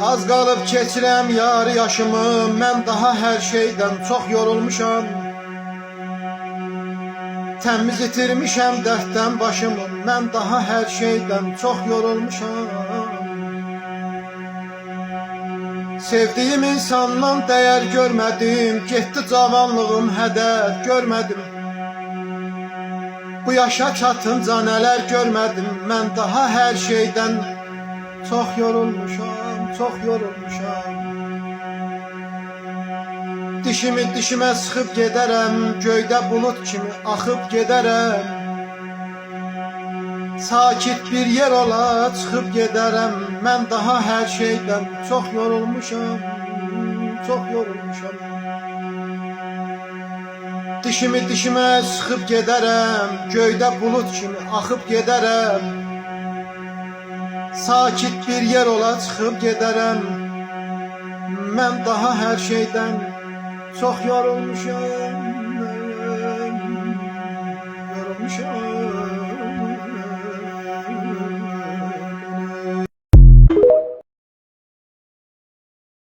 Az qalıb keçirəm yar yaşımı, mən daha hər şeydən çox yorulmuşam. Təmiz itirmişəm dərddən başımı, mən daha hər şeydən çox yorulmuşam. Sevdiyim insandan dəyər görmədim, getdi cavanlığım hədər görmədim. Bu yaşa çatınca nələr görmədim, mən daha hər şeydən çox yorulmuşam, çox yorulmuşam. Dişimi dişimə sıxıb gedərəm, göydə bulut kimi axıb gedərəm. Sakit bir yer ola çıxıb gedərəm. Mən daha hər şeydən çox yorulmuşam, çox yorulmuşam. Dişimi dişimə sıxıb gedərəm, göydə bulut kimi axıb gedərəm. Sakit bir yer ola çıxıb gedərəm. Mən daha hər şeydən çox yorulmuşam.